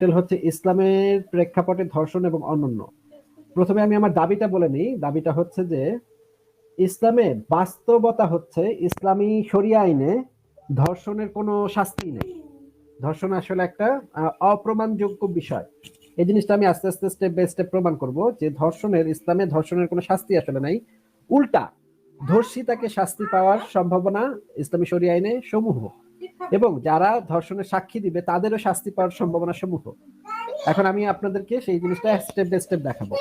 Title হচ্ছে ইসলামের প্রেক্ষাপটে ধর্ষণ এবং অন্যান্য প্রথমে আমি আমার দাবিটা বলে নিই। দাবিটা হচ্ছে যে, ইসলামে বাস্তবতা হচ্ছে ইসলামী শরিয়া আইনে ধর্ষণের কোনো শাস্তি নেই। ধর্ষণ আসলে একটা অপ্রমাণযোগ্য বিষয়। এই জিনিসটা আমি আস্তে আস্তে স্টেপ বাই স্টেপ প্রমাণ করব যে ধর্ষণের, ইসলামে ধর্ষণের কোনো শাস্তি আসলে নাই। উল্টা, ধর্ষিতাকে শাস্তি পাওয়ার সম্ভাবনা ইসলামী শরিয়া আইনে সমূহ। এবং যারা ধর্ষণের সাক্ষী দিবে, তাদেরও শাস্তি পাওয়ার সম্ভাবনা সমূহ। এখন আমি আপনাদেরকে সেই জিনিসটা স্টেপ বাই স্টেপ দেখাবো।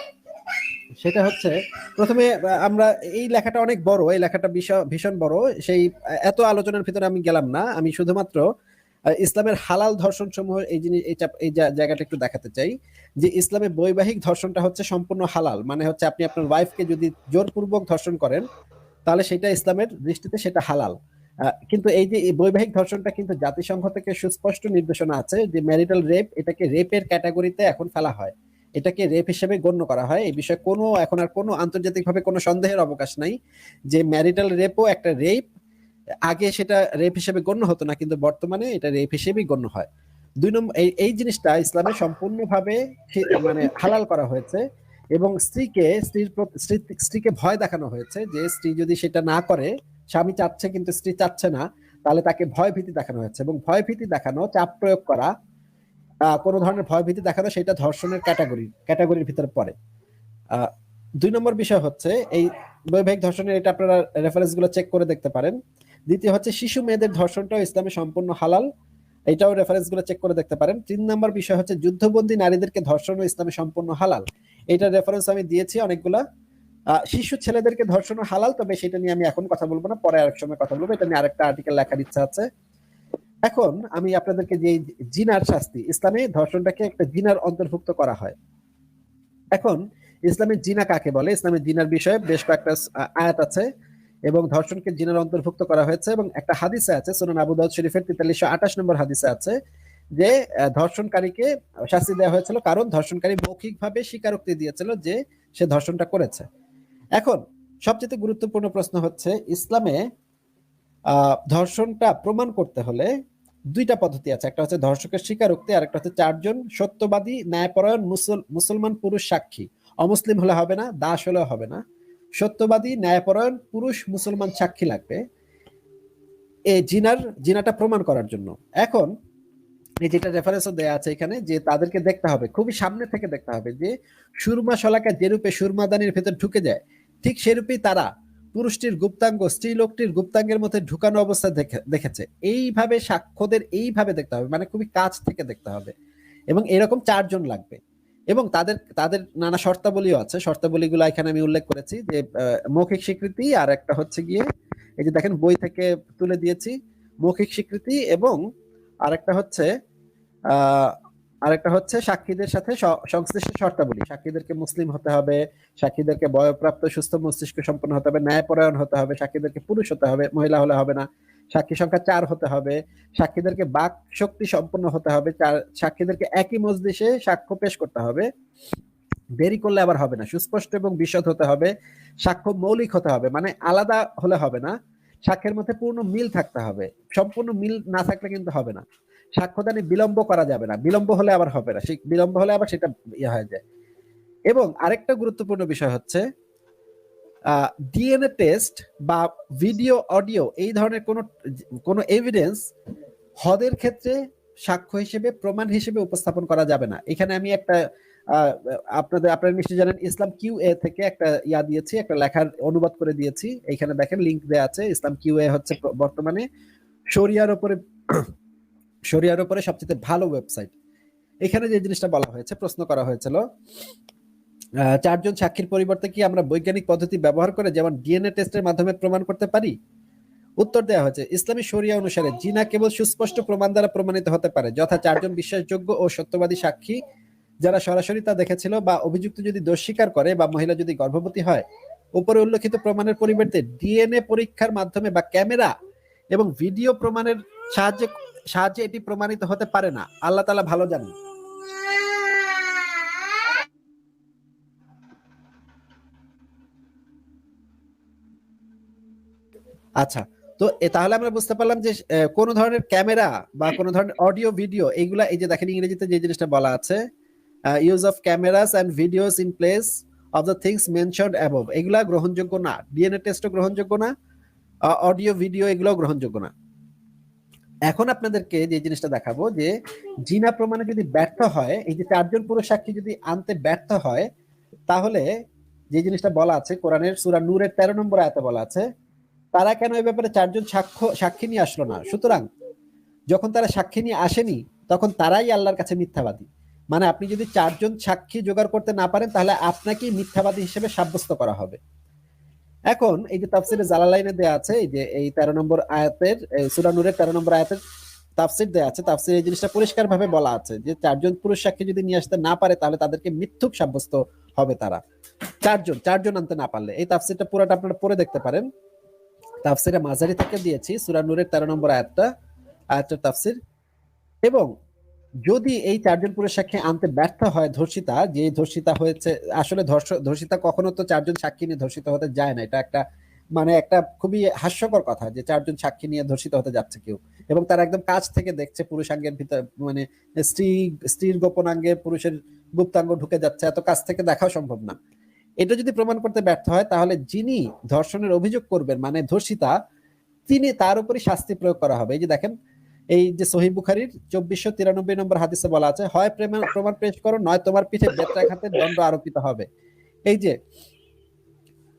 সেটা হচ্ছে, প্রথমে আমরা এই লেখাটা অনেক বড়, এই লেখাটা ভীষণ- বড়। সেই, এত আলোচনার ভিতরে আমি গেলাম না। আমি শুধুমাত্র ইসলামের হালাল ধর্ষণ সমূহ এই জিনিস, এই জায়গাটা একটু দেখাতে চাই। যে ইসলামে বৈবাহিক ধর্ষণটা হচ্ছে সম্পূর্ণ হালাল। মানে হচ্ছে আপনি আপনার ওয়াইফকে যদি জোরপূর্বক ধর্ষণ করেন, তাহলে সেটা ইসলামের দৃষ্টিতে সেটা হালাল। কিন্তু এই যে বৈবাহিক ধর্ষণটা কিন্তু জাতিসংঘ থেকে সুস্পষ্ট নির্দেশনা আছে যে ম্যারিটাল রেপ এটাকে রেপের ক্যাটাগরিতে এখন ফেলা হয়। এটাকে রেপ হিসেবে গণ্য করা হয়। এই বিষয়ে কোনো, এখন আর কোনো আন্তর্জাতিকভাবে কোনো সন্দেহের অবকাশ নাই যে ম্যারিটাল রেপও একটা রেপ আগে সেটা রেপ হিসেবে গণ্য হতো না, কিন্তু বর্তমানে এটা রেপ হিসেবেই গণ্য হয়। দুই নম্বর এই এই জিনিসটা ইসলামে সম্পূর্ণভাবে মানে হালাল করা হয়েছে এবং স্ত্রীকে, স্ত্রীর স্ত্রীকে ভয় দেখানো হয়েছে যে স্ত্রী যদি সেটা না করে স্বামী চাচ্ছে কিন্তু স্ত্রী চাচ্ছে না, তাহলে তাকে ভয় ভীতি দেখানো হয়েছে এবং ভয় ভীতি দেখানো, চাপ প্রয়োগ করা কোনো ধরনের ভয় ভীতি দেখানো সেটা ধর্ষণের ক্যাটাগরি ক্যাটাগরির ভিতরে পড়ে। দুই নম্বর বিষয় হচ্ছে এই বৈবাহিক ধর্ষণের, এটা আপনারা রেফারেন্সগুলো চেক করে দেখতে পারেন। দ্বিতীয় হচ্ছে শিশু মেয়েদের ধর্ষণটাও ইসলামে সম্পূর্ণ হালাল, এটাও রেফারেন্সগুলো চেক করে দেখতে পারেন। তিন নম্বর বিষয় হচ্ছে যুদ্ধবন্দী নারীদেরকে ধর্ষণ ইসলামে সম্পূর্ণ হালাল, এটা রেফারেন্স আমি দিয়েছি অনেকগুলা। শিশু ছেলেদেরকে ধর্ষণ হালাল, তবে সেটা নিয়ে আমি এখন কথা বলব না, পরে আরেক সময় কথা বলব। এটা নিয়ে আরেকটা আর্টিকেল লেখার ইচ্ছা আছে। এখন আমি আপনাদেরকে যে জিনার শাস্তি, ইসলামে ধর্ষণটাকে একটা জিনার অন্তর্ভুক্ত করা হয়। এখন ইসলামের জিনা কাকে বলে? ইসলামের জিনার বিষয়ে বেশ কয়েকটা আয়াত আছে এবং ধর্ষণকে জিনার অন্তর্ভুক্ত করা হয়েছে এবং একটা হাদিসে আছে, সুনান আবু দাউদ শরীফের তেতাল্লিশশো আঠাশ নম্বর হাদিসে আছে যে ধর্ষণকারীকে শাস্তি দেওয়া হয়েছিল কারণ ধর্ষণকারী মৌখিকভাবে স্বীকারোক্তি দিয়েছিল যে সে ধর্ষণটা করেছে। এখন সবচেয়ে গুরুত্বপূর্ণ প্রশ্ন হচ্ছে, ইসলামে ধর্ষণটা প্রমাণ করতে হলে দুইটা পদ্ধতি আছে। একটা হচ্ছে ধর্ষকের স্বীকারোক্তি আর একটা হচ্ছে চারজন সত্যবাদী, ন্যায়পরায়ণ মুসল- মুসলমান পুরুষ সাক্ষী। অমুসলিম হলে হবে না, দাস হলেও হবে না। সত্যবাদী, ন্যায়পরায়ণ পুরুষ, মুসলমান সাক্ষী লাগবে। এই জিনার, জিনাটা প্রমাণ করার জন্য। এখন এই যেটা রেফারেন্সও দেয়া আছে এখানে, যে তাদেরকে দেখতে হবে, খুবই সামনে থেকে দেখতে হবে যে সুরমা শলাকা যেরূপে সুরমাদানির ভেতর ঢুকে যায় ঠিক সেরূপেই তারা পুরুষটির গুপ্তাঙ্গ স্ত্রী লোকটির গুপ্তাঙ্গের মধ্যে ঢুকানো অবস্থা দেখে দেখেছে। এইভাবে সাক্ষ্যদের এইভাবে দেখতে হবে মানে খুবই কাছ থেকে দেখতে হবে। এবং এরকম চারজন লাগবে। এবং তাদের তাদের নানা শর্তাবলীও আছে। শর্তাবলীগুলো এখানে আমি উল্লেখ করেছি যে মৌখিক স্বীকৃতি আর একটা হচ্ছে গিয়ে, এই যে দেখেন বই থেকে তুলে দিয়েছি, মৌখিক স্বীকৃতি এবং আরেকটা হচ্ছে আরেকটা হচ্ছে সাক্ষীদের সাথে সংশ্লিষ্ট শর্তাবলী। সাক্ষীদেরকে মুসলিম হতে হবে, সাক্ষীদেরকে বয়প্রাপ্ত, সুস্থ মস্তিষ্ক সম্পন্ন হতে হবে, ন্যায়পরায়ণ হতে হবে, সাক্ষীদেরকে পুরুষ হতে হবে, মহিলা হলে হবে না, সাক্ষী সংখ্যা চার হতে হবে, সাক্ষীদেরকে বাক শক্তি সম্পন্ন হতে হবে সাক্ষীদেরকে একই মজলিসে সাক্ষ্য পেশ করতে হবে, দেরি করলে আবার হবে না, সুস্পষ্ট এবং বিশদ হতে হবে, সাক্ষ্য মৌলিক হতে হবে মানে আলাদা হলে হবে না, সাক্ষ্যের মধ্যে পূর্ণ মিল থাকতে হবে, সম্পূর্ণ মিল না থাকলে কিন্তু হবে না। সাক্ষ্যদানে বিলম্ব করা যাবে না। বিলম্ব হলে আবার হবে না। সেই বিলম্ব হলে আবার সেটা ইয়ে হয়ে যায়। এবং আরেকটা গুরুত্বপূর্ণ বিষয় হচ্ছে ডিএনএ টেস্ট বা ভিডিও, অডিও এই ধরনের কোনো কোনো এভিডেন্স হদের ক্ষেত্রে সাক্ষ্য হিসেবে, প্রমাণ হিসেবে উপস্থাপন করা যাবে না। এখানে আমি একটা আপনাদের, আপনারা নিশ্চয়ই জানেন, ইসলাম কিউ এ থেকে একটা ইয়া দিয়েছি, একটা লেখার অনুবাদ করে দিয়েছি। এখানে দেখেন, লিংক দেওয়া আছে, ইসলাম কিউ এ হচ্ছে বর্তমানে শরিয়ার উপরে শরিয়ার উপরে সবচেয়ে ভালো ওয়েবসাইট এখানে যে জিনিসটা বলা হয়েছে, প্রশ্ন করা হয়েছিল চারজন সাক্ষীর পরিবর্তে কি আমরা বৈজ্ঞানিক পদ্ধতি ব্যবহার করে যেমন ডিএনএ টেস্টের মাধ্যমে প্রমাণ করতে পারি? উত্তর দেওয়া হয়েছে, ইসলামী শরিয়া অনুসারে জিনা কেবল সুস্পষ্ট প্রমাণ দ্বারা প্রমাণিত হতে পারে, যথা চারজন বিশ্বাসযোগ্য ও সত্যবাদী সাক্ষী যারা সরাসরি তা দেখেছিল বা অভিযুক্ত যদি দোষ স্বীকার করে বা মহিলা যদি গর্ভবতী হয়। উপরে উল্লেখিত প্রমাণের পরিবর্তে ডিএনএ পরীক্ষার মাধ্যমে বা ক্যামেরা এবং ভিডিও প্রমাণের সাহায্যে সাহায্যে এটি প্রমাণিত হতে পারে না। আল্লাহ তালা ভালো জানেন। আচ্ছা তো তাহলে আমরা বুঝতে পারলাম যে কোন ধরনের ক্যামেরা বা কোন ধরনের অডিও, ভিডিও, এইগুলা এই যে দেখেন ইংরেজিতে যে জিনিসটা বলা আছে use of cameras and videos in place of the things mention above এগুলা গ্রহণযোগ্য না। ডিএনএ টেস্টও গ্রহণযোগ্য না অডিও ভিডিও এগুলো গ্রহণযোগ্য না। এখন আপনাদেরকে যে জিনিসটা দেখাবো যে জিনা প্রমাণে যদি ব্যর্থ হয়, এই যে চারজন পুরুষ সাক্ষী যদি আনতে ব্যর্থ হয়, তাহলে যে জিনিসটা বলা আছে কোরআনের সূরা নূরের তেরো নম্বর আয়াতে বলা আছে, তারা কেন এই ব্যাপারে চারজন সাক্ষ্য, সাক্ষী নিয়ে আসলো না? সুতরাং যখন তারা সাক্ষী নিয়ে আসেনি, তখন তারাই আল্লাহর কাছে মিথ্যাবাদী। মানে আপনি যদি চারজন সাক্ষী জোগাড় করতে না পারেন, তাহলে আপনাকেই মিথ্যাবাদী হিসেবে সাব্যস্ত করা হবে। এখন এই যে তাফসিরে জালালাইনে দেয়া আছে, এই যে এই তেরো নম্বর আয়াতের এই সূরা নূরের তেরো নম্বর আয়াতের তাফসির দেয়া আছে। তাফসির এই জিনিসটা পরিষ্কার ভাবে বলা আছে যে চারজন পুরুষ সাক্ষী যদি নিয়ে আসতে না পারে, তাহলে তাদেরকে মিথ্যুক সাব্যস্ত হবে তারা। চারজন চারজন আনতে না পারলে। এই তাফসিরটা পুরোটা আপনারা পড়ে দেখতে পারেন। তাফসিরে মাঝারি থেকে দিয়েছি, সূরা নূরের তেরো নম্বর আয়াতটা আয়াতটার তাফসির। এবং যদি এই চারজন পুরুষ সাক্ষী আনতে ব্যর্থ হয় ধর্ষিতা, যে ধর্ষিতা হয়েছে, আসলে ধর্ষিতা কখনো তো চারজন সাক্ষী নিয়ে ধর্ষিত হতে যায় না। এটা একটা মানে একটা খুবই হাস্যকর কথা যে চারজন সাক্ষী নিয়ে ধর্ষিত হতে যাচ্ছে কেউ। এবং তারা একদম কাছ থেকে দেখছে পুরুষাঙ্গের ভিতর মানে স্ত্রী, স্ত্রীর গোপনাঙ্গে পুরুষের গুপ্তাঙ্গ ঢুকে যাচ্ছে, এত কাছ থেকে দেখাও সম্ভব না। এটা যদি প্রমাণ করতে ব্যর্থ হয়, তাহলে যিনি ধর্ষণের অভিযোগ করবেন মানে ধর্ষিতা, তিনি তার উপরই শাস্তি প্রয়োগ করা হবে। এই যে দেখেন এই যে সহি বুখারির চব্বিশশো তিরানব্বই নম্বর হাদিসে বলা আছে, হয় প্রেমা প্রমাণ পেশ করো, নয় তোমার পিঠে বেত্রাঘাতের দণ্ড আরোপিত হবে। এই যে,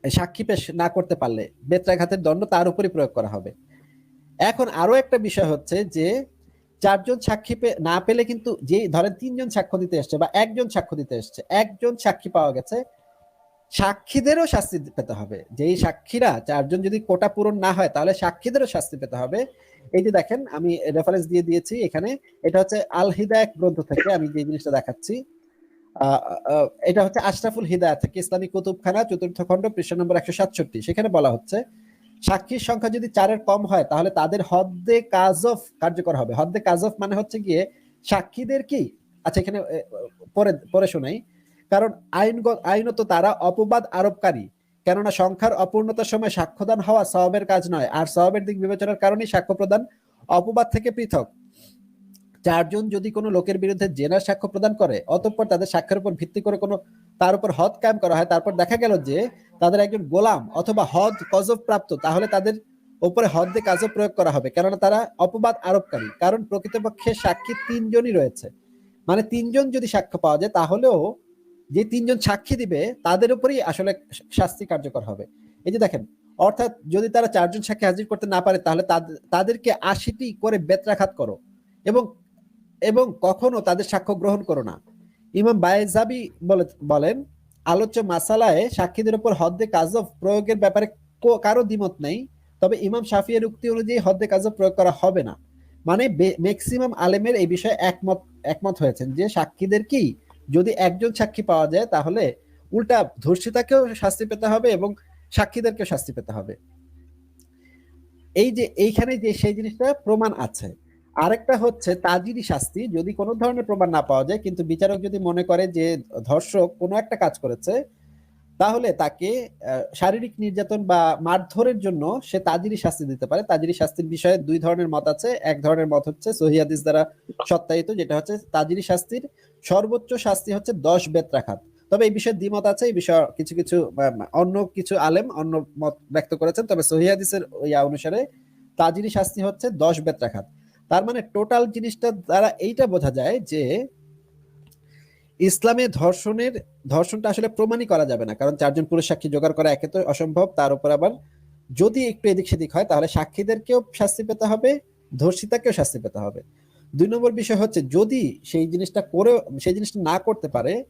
সাক্ষী পেশ না করতে পারলে বেত্রাঘাতের দণ্ড তার উপরই প্রয়োগ করা হবে। এখন আরও একটা বিষয় হচ্ছে যে, চারজন সাক্ষী না পেলে কিন্তু যে ধরেন তিনজন সাক্ষ্য দিতে এসছে বা একজন সাক্ষ্য দিতে এসছে, একজন সাক্ষী পাওয়া গেছে সাক্ষীদেরও শাস্তি পেতে হবে। যেই সাক্ষীরা, চারজন যদি কোটা পূরণ না হয়, তাহলে সাক্ষীদেরও শাস্তি পেতে হবে। এই যে দেখেন, আমি রেফারেন্স দিয়ে দিয়েছি এখানে। এটা হচ্ছে আল হিদায়ত গ্রন্থ থেকে আমি যে জিনিসটা দেখাচ্ছি। এটা হচ্ছে আশরাফুল হিদায়ত থেকে ইসলামী কুতুবখানা, চতুর্থ খণ্ড, পৃষ্ঠা নম্বর একশো সাতষট্টি। সেখানে বলা হচ্ছে, সাক্ষীর সংখ্যা যদি চারের কম হয়, তাহলে তাদের হদ্দে কাজফ কার্যকর হবে। হদ্দে কাজফ মানে হচ্ছে গিয়ে সাক্ষীদের কি? আচ্ছা এখানে পরে পরে শোনাই। কারণ আইন আইনত তারা অপবাদ আরোপকারী। কেননা সংখ্যার অপূর্ণতার সময় সাক্ষ্যদান হওয়া সওয়াবের কাজ নয়, আর সওয়াবের দিক বিবেচনার কারণেই সাক্ষ্য প্রদান অপবাদ থেকে পৃথক। চারজন যদি কোনো লোকের বিরুদ্ধে জেনার সাক্ষ্য প্রদান করে, অতঃপর তাদের সাক্ষ্যের উপর ভিত্তি করে কোনো তার উপর হদ কায়েম করা হয়। তারপর দেখা গেল যে, তাদের একজন গোলাম অথবা হদ কজব প্রাপ্ত, তাহলে তাদের উপরে হদ্দে কাজও প্রয়োগ করা হবে। কেননা তারা অপবাদ আরোপকারী, কারণ প্রকৃতপক্ষে সাক্ষী তিনজনই রয়েছে। মানে তিনজন যদি সাক্ষ্য পাওয়া যায়, তাহলেও যে তিনজন সাক্ষী দিবে, তাদের উপরেই আসলে শাস্তি কার্যকর হবে। এই যে দেখেন, অর্থাৎ যদি তারা চারজন সাক্ষী হাজির করতে না পারে, তাহলে তাদের- তাদেরকে আশিটি করে বেত্রাঘাত করো এবং এবং কখনো তাদের সাক্ষ্য গ্রহণ করো না। ইমাম বায়েজাবি বলে, বলেন, আলোচ্য মাসালায় সাক্ষীদের উপর হদ্দে কাজব প্রয়োগের ব্যাপারে কারও দ্বিমত নেই, তবে ইমাম শাফিয়ের উক্তি অনুযায়ী হদ্দে কাজব প্রয়োগ করা হবে না। মানে ম্যাক্সিমাম আলেমের এই বিষয়ে একমত একমত হয়েছেন যে সাক্ষীদের কি যদি একজন সাক্ষী পাওয়া যায়, তাহলে উল্টা ধর্ষিতাকেও শাস্তি পেতে হবে এবং সাক্ষীদেরকে শাস্তি পেতে হবে। এই যে, এইখানে যে, সেই জিনিসটা প্রমাণ আছে। আরেকটা হচ্ছে তাজিরি শাস্তি, যদি কোনো ধরনের প্রমাণ না পাওয়া যায়, কিন্তু বিচারক যদি মনে করে যে ধর্ষক কোনো একটা কাজ করেছে তাহলে তাকে শারীরিক নির্যাতন বা মারধরের জন্য সে তাজিরি শাস্তি দিতে পারে। তাজিরি শাস্তির বিষয়ে দুই ধরনের মত আছে। এক ধরনের মত হচ্ছে সহিয়াদিস দ্বারা সত্যায়িত, যেটা হচ্ছে তাজিরি শাস্তির সর্বোচ্চ শাস্তি হচ্ছে দশ বেত্রাঘাত। তবে এই বিষয়ে দ্বিমত আছে, এই বিষয়ে কিছু কিছু অন্য কিছু আলেম অন্য মত ব্যক্ত করেছেন। তবে সহিয়াদিসের ইয়া অনুসারে তাজিরি শাস্তি হচ্ছে দশ বেত্রাঘাত। তার মানে টোটাল জিনিসটা দ্বারা এইটা বোঝা যায় যে ইসলামে ধর্ষণের, ধর্ষণটা আসলে প্রমাণই করা যাবে না। কারণ চারজন পুরুষ সাক্ষী জোগাড় করা একে তো অসম্ভব, তার উপর আবার যদি একটু এদিক সেদিক হয়, তাহলে সাক্ষীদেরকেও শাস্তি পেতে হবে, ধর্ষিতাকেও শাস্তি পেতে হবে। দুই নম্বর বিষয় হচ্ছে, যদি সেই জিনিসটা করে সেই জিনিসটা না করতে পারে,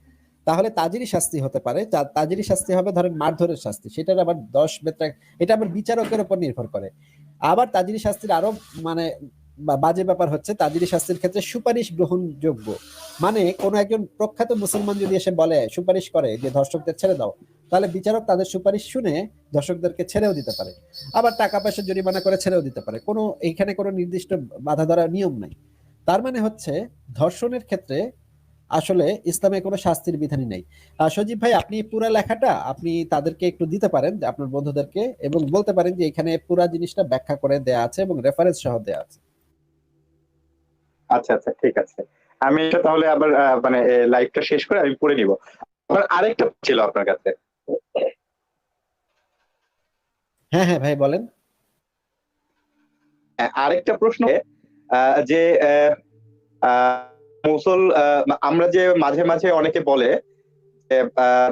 তাহলে তাজিরি শাস্তি হতে পারে। তা- তাজিরি শাস্তি হবে ধরেন মারধরের শাস্তি, সেটার আবার দশ বেত্রা এটা আবার বিচারকের উপর নির্ভর করে। আবার তাজিরি শাস্তির আরও মানে বাজে ব্যাপার হচ্ছে তাজিরি শাস্তির ক্ষেত্রে সুপারিশ গ্রহণযোগ্য। মানে কোন একজন প্রখ্যাত মুসলমান যদি এসে বলে, সুপারিশ করে যে ধর্ষকদের ছেড়ে দাও, তাহলে বিচারক তাদের সুপারিশ শুনে ধর্ষকদেরকে ছেড়েও দিতে পারে। আবার টাকা পয়সা জরিমানা করে ছেড়েও দিতে পারে। কোনো, এইখানে কোনো নির্দিষ্ট বাধা ধরা নিয়ম নাই। তার মানে হচ্ছে ধর্ষণের ক্ষেত্রে আসলে ইসলামে কোনো শাস্তির বিধানই নেই। সজীব ভাই, আপনি পুরা লেখাটা, আপনি তাদেরকে একটু দিতে পারেন, আপনার বন্ধুদেরকে, এবং বলতে পারেন যে এখানে পুরা জিনিসটা ব্যাখ্যা করে দেয়া আছে এবং রেফারেন্স সহ দেয়া আছে। আচ্ছা আচ্ছা ঠিক আছে। আমি এটা তাহলে আবার মানে লাইভটা শেষ করে আমি পড়ে নিব। আবার আরেকটা ছিল আপনার কাছে। হ্যাঁ হ্যাঁ ভাই বলেন। হ্যাঁ, আরেকটা প্রশ্ন আহ, যে মুসল আহ, আমরা যে মাঝে মাঝে অনেকে বলে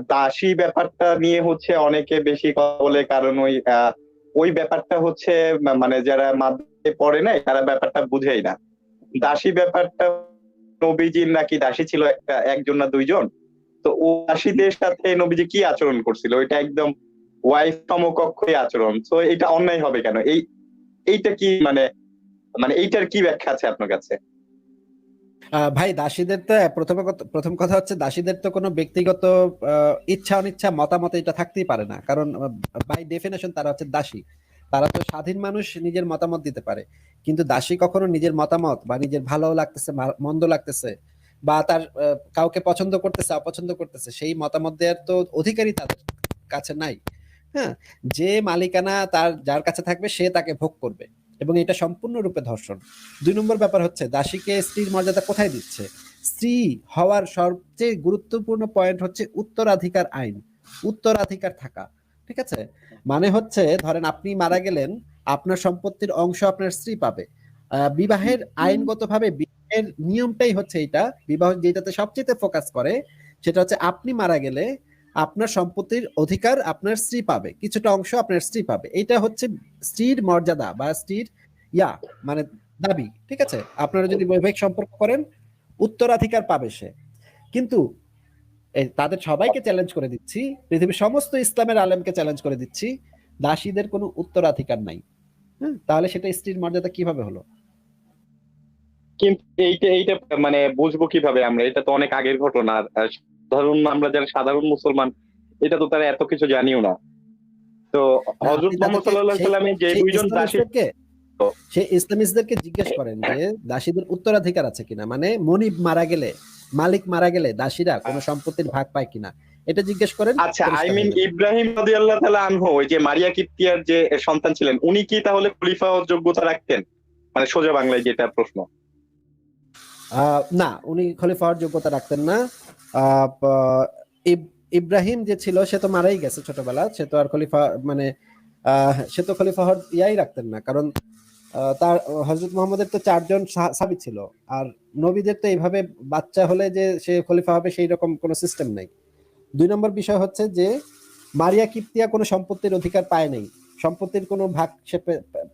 দাসী ব্যাপারটা নিয়ে হচ্ছে অনেকে বেশি কথা বলে কারণ ওই আহ, ওই ব্যাপারটা হচ্ছে মানে যারা মাধ্যমে পড়ে নাই তারা ব্যাপারটা বুঝেই না। দাসী ব্যাপারটা নবীজির নাকি দাসী ছিল একটা, একজন না দুইজন? তো ও দাসীদের সাথে নবীজি কি আচরণ করছিল? ওইটা একদম ওয়াইফ সমকক্ষই আচরণ। তো এটা অন্যায় হবে কেন? এই, এইটা কি মানে মানে এইটার কি ব্যাখ্যা আছে আপনার কাছে? ভাই, দাসীদের তো, প্রথম প্রথম কথা হচ্ছে দাসীদের তো কোনো ব্যক্তিগত ইচ্ছা অনিচ্ছা মতামত এটা থাকতেই পারে না। কারণ বাই ডেফিনেশন তারা হচ্ছে দাসী। তারা তো স্বাধীন মানুষ, নিজের মতামত দিতে পারে। কিন্তু দাসী কখনো নিজের মতামত বা নিজের ভালো লাগতেছে মন্দ লাগতেছে বা তার কাউকে পছন্দ করতেছে, অপছন্দ করতেছে, সেই মতামত দেওয়ার তো অধিকারই তাদের কাছে নাই। হ্যাঁ যে মালিকানা তার, যার কাছে থাকবে, সে তাকে ভোগ করবে এবং এটা সম্পূর্ণরূপে ধর্ষণ। দুই নম্বর ব্যাপার হচ্ছে, দাসীকে স্ত্রীর মর্যাদা কোথায় দিচ্ছে? স্ত্রী হওয়ার সবচেয়ে গুরুত্বপূর্ণ পয়েন্ট হচ্ছে উত্তরাধিকার আইন, উত্তরাধিকার থাকা। ঠিক আছে? মানে হচ্ছে ধরেন আপনি মারা গেলেন আপনার সম্পত্তির অংশ আপনার স্ত্রী পাবে। বিবাহের আইনগতভাবে বিবাহের নিয়মটাই হচ্ছে এটা বিবাহ যেটাতে সবচেয়ে ফোকাস করে সেটা হচ্ছে আপনি মারা গেলে আপনার সম্পত্তির অধিকার আপনার স্ত্রী পাবে কিছুটা অংশ আপনার স্ত্রী পাবে। এটা হচ্ছে স্ত্রীর মর্যাদা বা স্ত্রীর ইয়া মানে দাবি ঠিক আছে? আপনারা যদি বৈবাহিক সম্পর্ক করেন উত্তরাধিকার পাবে সে। কিন্তু তাদের সবাইকে চ্যালেঞ্জ করে দিচ্ছি। পৃথিবীর সমস্ত ইসলামের আলেমকে চ্যালেঞ্জ করে দিচ্ছি। দাসীদের কোনো উত্তরাধিকার নাই। তাহলে সেটা স্ত্রীর মর্যাদা কীভাবে হলো? কিন্তু এইটা এইটা মানে বুঝব কীভাবে আমরা? এটা তো অনেক আগের ঘটনা। ধরুন আমরা যারা সাধারণ মুসলমান এটা তো তারা এত কিছু জানিও না। তো আপনি মোহাম্মদ সেই- সাল্লামের যে দুইজন দাসী ইসলামিস্টদেরকে সেই ইসলামিস্টদেরকে জিজ্ঞেস করেন যে দাসীদের উত্তরাধিকার আছে কিনা? মানে মনিব মারা গেলে মালিক মারা গেলে দাসীরা কোনো সম্পত্তির ভাগ পায় কিনা? এটা জিজ্ঞেস করেন। আচ্ছা আই মিন ইব্রাহিম রাদিয়াল্লাহু তাআলা আনহু ওই যে মারিয়া কিপ্তিয়ার যে সন্তান ছিলেন উনি কি তাহলে খলিফা হওয়ার যোগ্যতা রাখতেন? মানে সোজা বাংলায় যেটা প্রশ্ন। আহ, না উনি খলিফা হওয়ার যোগ্যতা রাখতেন না। আহ, ইব্রাহিম যে ছিল সে তো মারাই গেছে ছোটবেলা। সে তো আর খলিফা মানে আহ, সে তো খলিফা হওয়ার ইয়াই রাখতেন না। কারণ তার হজরত মোহাম্মদের তো চারজন সাবি ছিল। আর নবীদের তো এইভাবে বাচ্চা হলে যে সে খলিফা হবে সেই রকম কোনো সিস্টেম নাই। দুই নম্বর বিষয় হচ্ছে যে, মারিয়া কিপ্তিয়া কোনো সম্পত্তির অধিকার পায় নাই। সম্পত্তির কোনো ভাগ সে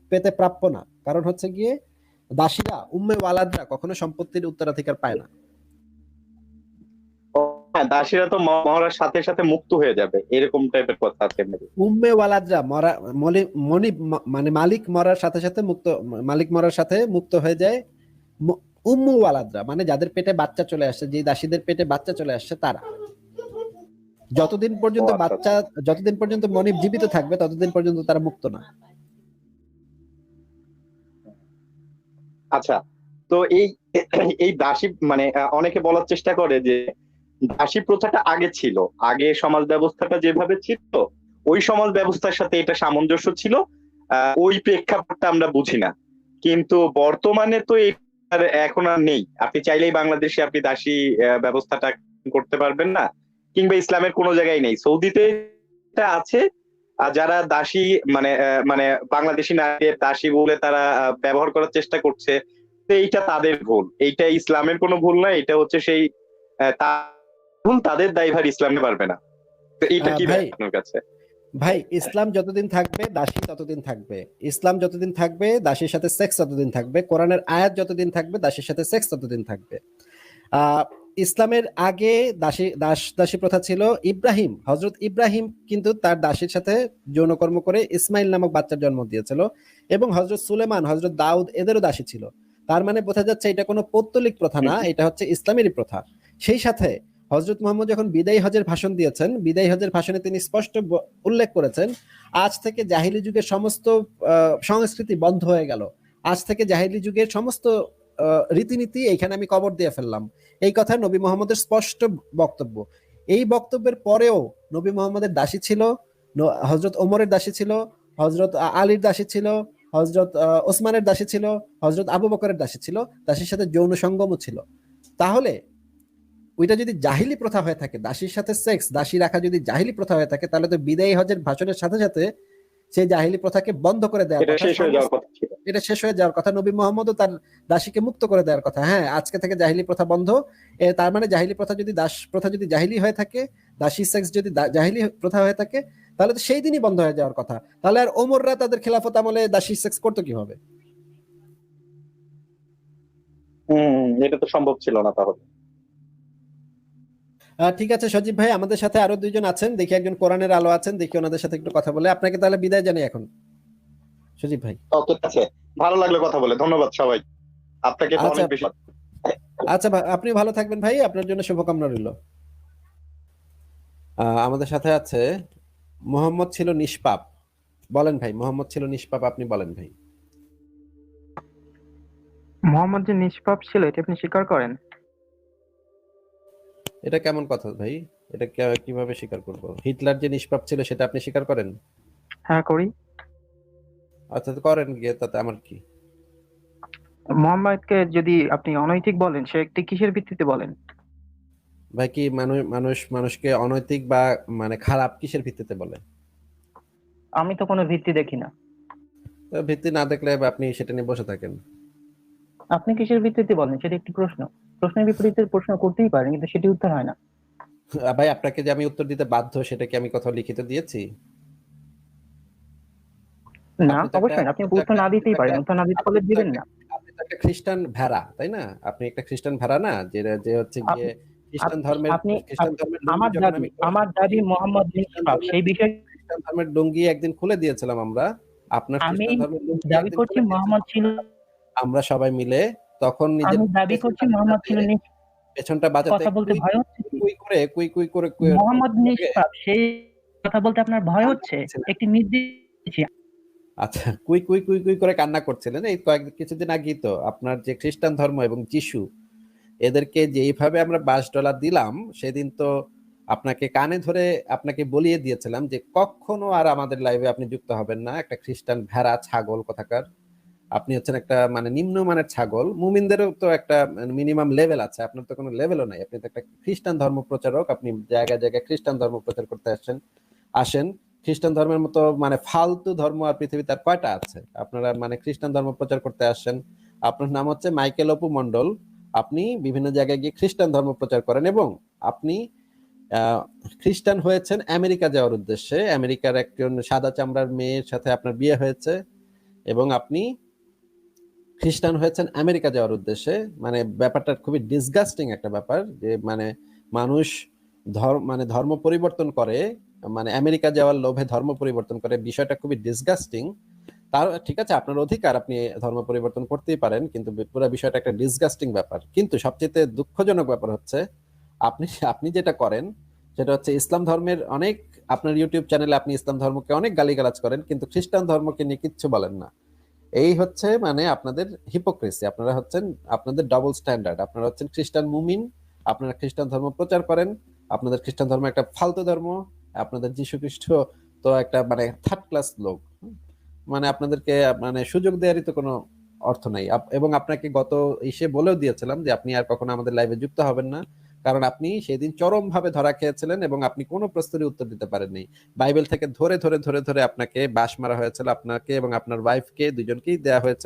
পেতে প্রাপ্য না। কারণ হচ্ছে গিয়ে দাসীরা, উম্মে ওয়ালাদরা কখনো সম্পত্তির উত্তরাধিকার পায় না। হ্যাঁ দাসীরা তো মরার সাথে সাথে মুক্ত হয়ে যাবে এরকম টাইপের কথা আছে উম্মে ওয়ালাদরা মরা মলি- মনি মালিক মরার সাথে সাথে মুক্ত মালিক মরার সাথে মুক্ত হয়ে যায়। উম্মু ওয়ালাদরা মানে যাদের পেটে বাচ্চা চলে আসছে যে দাসীদের পেটে বাচ্চা চলে আসছে তারা। যতদিন পর্যন্ত আচ্ছা, বাচ্চা যতদিন পর্যন্ত মনিব জীবিত থাকবে ততদিন পর্যন্ত তারা মুক্ত না। আচ্ছা তো এই এই দাসী মানে অনেকে বলার চেষ্টা করে যে দাসী প্রথাটা আগে ছিল। আগে সমাজ ব্যবস্থাটা যেভাবে ছিল, ওই সমাজ ব্যবস্থার সাথে এটা সামঞ্জস্য ছিল। ওই প্রেক্ষাপটটা আমরা বুঝি না। কিন্তু বর্তমানে তো এটা এখন আর নেই। আপনি চাইলেই বাংলাদেশে আপনি দাসী ব্যবস্থাটা করতে পারবেন না, কিংবা ইসলামের কোনো জায়গায় নেই। সৌদিতে আছে, আর যারা দাসী মানে মানে বাংলাদেশি নারীদের দাসী বলে তারা ব্যবহার করার চেষ্টা করছে, তো এইটা তাদের ভুল। এইটা ইসলামের কোনো ভুল না, এটা হচ্ছে সেই আহ, তা- ভুল তাদের দায়ভার ইসলাম পারবে না। তো এইটা কি ভাই, আপনার কাছে? ভাই ইসলাম যতদিন থাকবে দাসী ততদিন থাকবে। ইসলাম যতদিন থাকবে দাসীর সাথে সেক্স ততদিন থাকবে। কোরআনের আয়াত যতদিন থাকবে দাসীর সাথে সেক্স ততদিন থাকবে। ইসলামের আগে দাসী দাস দাসী প্রথা ছিল ইব্রাহিম। হজরত ইব্রাহিম কিন্তু তার দাসীর সাথে যৌনকর্ম করে ইসমাইল নামক বাচ্চার জন্ম দিয়েছিল এবং হজরত সুলেমান হজরত দাউদ এদেরও দাসী ছিল। তার মানে বোঝা যাচ্ছে এটা কোনো পৌত্তলিক প্রথা না এটা হচ্ছে ইসলামেরই প্রথা। সেই সাথে হজরত মোহাম্মদ যখন বিদায়ী হজের ভাষণ দিয়েছেন, বিদায়ী হজের ভাষণে তিনি স্পষ্ট উল্লেখ করেছেন, আজ থেকে জাহিলি যুগের সমস্ত সংস্কৃতি বন্ধ হয়ে গেল। আজ থেকে জাহিলি যুগের সমস্ত রীতিনীতি এইখানে আমি কবর দিয়ে ফেললাম। এই কথা নবী মোহাম্মদের স্পষ্ট বক্তব্য। এই বক্তব্যের পরেও নবী মোহাম্মদের দাসী ছিল হজরত ওমরের দাসী ছিল হজরত আলীর দাসী ছিল হজরত ওসমানের দাসী ছিল হজরত আবু বকরের দাসী ছিল, দাসীর সাথে যৌন সঙ্গমও ছিল। তাহলে ওইটা যদি জাহিলি প্রথা হয়ে থাকে দাসীর সাথে সেক্স দাসী রাখা যদি জাহিলি প্রথা হয়ে থাকে তাহলে তো বিদায়ী হজের ভাষণের সাথে সাথে সেই জাহিলি প্রথাকে বন্ধ করে দেওয়ার এটা কথা। শেষ হয়ে যাওয়ার কথা এটা শেষ হয়ে যাওয়ার কথা। নবী মোহাম্মদও তার দাসীকে মুক্ত করে দেওয়ার কথা। হ্যাঁ আজকে থেকে জাহিলি প্রথা বন্ধ। তার মানে জাহিলি প্রথা যদি দাস প্রথা যদি জাহিলি হয়ে থাকে দাসী সেক্স যদি জাহিলি প্রথা হয়ে থাকে তাহলে তো সেই দিনই বন্ধ হয়ে যাওয়ার কথা। তাহলে আর ওমররা তাদের খেলাফত আমলে দাসী সেক্স করতো কীভাবে? হম এটা তো সম্ভব ছিল না তাহলে। ঠিক আছে সজীব ভাই আমাদের সাথে আরও দুইজন আছেন। দেখি একজন কোরআনের আলো আছেন দেখি ওনাদের সাথে একটু কথা বলে। আপনাকে তাহলে বিদায় জানাই এখন। সজীব ভাই। আছে। ভালো লাগল কথা বলে। ধন্যবাদ সবাই। আপনাকে আচ্ছা। অনেক বেশি আচ্ছা ভাই, আপনি ভালো থাকবেন ভাই। আপনার জন্য শুভকামনা রইল। আমাদের সাথে আছে মোহাম্মদ ছিল নিষ্পাপ। বলেন ভাই মোহাম্মদ ছিল নিষ্পাপ আপনি বলেন ভাই। মোহাম্মদ যে নিষ্পাপ ছিল এটা আপনি স্বীকার করেন? এটা কেমন কথা ভাই? এটা কীভাবে স্বীকার করব? হিটলার যে নিষ্পাপ ছিল সেটা আপনি স্বীকার করেন? হ্যাঁ করি। আচ্ছা তো করেন গিয়ে তাতে আমার কি? মোহাম্মদকে যদি আপনি অনৈতিক বলেন সে একটি কিসের ভিত্তিতে বলেন? ভাই কি মানুষ মানুষ মানুষকে অনৈতিক বা মানে খারাপ কিসের ভিত্তিতে বলে? আমি তো কোনো ভিত্তি দেখি না। ভিত্তি না দেখলে আপনি সেটা নিয়ে বসে থাকেন। আপনি কিসের ভিত্তিতে বলেন সেটা একটি প্রশ্ন। প্রশ্নের বিপরীতে প্রশ্ন করতেই পারেন কিন্তু সেটি উত্তর হয় না। ভাই আপনাকে যে আমি উত্তর দিতে বাধ্য সেটা কি আমি কোথাও লিখিত দিয়েছি? না অবশ্যই না। আপনি উত্তর না দিতেই পারেন উত্তর না দিতে পারলে দিবেন না। আপনি তো একটা খ্রিস্টান ভেড়া তাই না? আপনি একটা খ্রিস্টান ভেড়া না যে যে হচ্ছে গিয়ে খ্রিস্টান ধর্মের আপনি- আমার দাবি আমার দাবি মোহাম্মদ নিষ্পাপ সেই বিষয়ে খ্রিস্টান ধর্মের লুঙ্গি একদিন খুলে দিয়েছিলাম আমরা। আপনার খ্রিস্টান ধর্মের দাবি করছি মোহাম্মদ ছিল আমরা সবাই মিলে তখন নিজের দাবি করছি মোহাম্মদ পেছনটা বাজাতে কথা বলতে ভয় হচ্ছে কুই করে কুই কুই করে মোহাম্মদ নিষ্পাপ সেই কথা বলতে আপনার ভয় হচ্ছে? একটি নির্দিষ্ট আচ্ছা কুই কুই কুই কুই করে কান্না করছিলেন। এই কয়েক কিছুদিন আগেই তো আপনার যে খ্রিস্টান ধর্ম এবং যিশু এদেরকে যেইভাবে আমরা বাস ডলার দিলাম সেদিন তো আপনাকে কানে ধরে আপনাকে বলিয়ে দিয়েছিলাম যে কখনো আর আমাদের লাইভে আপনি যুক্ত হবেন না। একটা খ্রিস্টান ভেড়া ছাগল কোথাকার। আপনি হচ্ছেন একটা মানে নিম্নমানের ছাগল। মুমিনদেরও তো একটা মিনিমাম লেভেল আছে, আপনার তো কোনো লেভেলও নাই। আপনি তো একটা খ্রিস্টান ধর্ম প্রচারক, আপনি জায়গায় জায়গায় খ্রিস্টান ধর্ম প্রচার করতে আসছেন, আসেন। খ্রিস্টান ধর্মের মতো মানে ফালতু ধর্ম আর পৃথিবীতে আর কয়টা আছে? আপনারা মানে খ্রিস্টান ধর্ম প্রচার করতে আসছেন। আপনার নাম হচ্ছে মাইকেল অপু মন্ডল আপনি বিভিন্ন জায়গায় গিয়ে খ্রিস্টান ধর্ম প্রচার করেন এবং আপনি খ্রিস্টান হয়েছেন আমেরিকা যাওয়ার উদ্দেশ্যে। আমেরিকার একজন সাদা চামড়ার মেয়ের সাথে আপনার বিয়ে হয়েছে এবং আপনি খ্রিস্টান হয়েছেন আমেরিকা যাওয়ার উদ্দেশ্যে। মানে ব্যাপারটা খুবই ডিসগাস্টিং একটা ব্যাপার যে মানে মানুষ ধর্ম মানে ধর্ম পরিবর্তন করে মানে আমেরিকা যাওয়ার লোভে ধর্ম পরিবর্তন করে, বিষয়টা খুবই ডিসগাস্টিং তার, ঠিক আছে, আপনার অধিকার, আপনি ধর্ম পরিবর্তন করতেই পারেন, কিন্তু পুরো বিষয়টা একটা ডিসগাস্টিং ব্যাপার। কিন্তু সবচেয়ে দুঃখজনক ব্যাপার হচ্ছে, আপনি আপনি যেটা করেন, সেটা হচ্ছে ইসলাম ধর্মের অনেক, আপনার ইউটিউব চ্যানেলে আপনি ইসলাম ধর্মকে অনেক গালিগালাজ করেন, কিন্তু খ্রিস্টান ধর্মকে নিয়ে কিচ্ছু বলেন না। এই হচ্ছে মানে আপনাদের হিপোক্রেসি আপনারা হচ্ছেন আপনাদের ডবল স্ট্যান্ডার্ড আপনারা হচ্ছেন খ্রিস্টান মুমিন, আপনারা খ্রিস্টান ধর্ম প্রচার করেন, আপনাদের খ্রিস্টান ধর্ম একটা ফালতু ধর্ম, আপনাদের যীশু খ্রিস্ট তো একটা মানে থার্ড ক্লাস লোক। মানে আপনাদেরকে মানে সুযোগ দেওয়ারই তো কোনো অর্থ নাই। এবং আপনাকে গত ইসে বলেও দিয়েছিলাম যে আপনি আর কখনো আমাদের লাইভে যুক্ত হবেন না। কারণ আপনি সেদিন চরম ভাবে ধরা খেয়েছিলেন এবং আপনি কোনো প্রশ্নেরই উত্তর দিতে পারেননি। বাইবেল থেকে ধরে ধরে ধরে ধরে আপনাকে বাস মারা হয়েছিল। আপনাকে এবং আপনার ওয়াইফকে দুজনকেই দেয়া হয়েছে।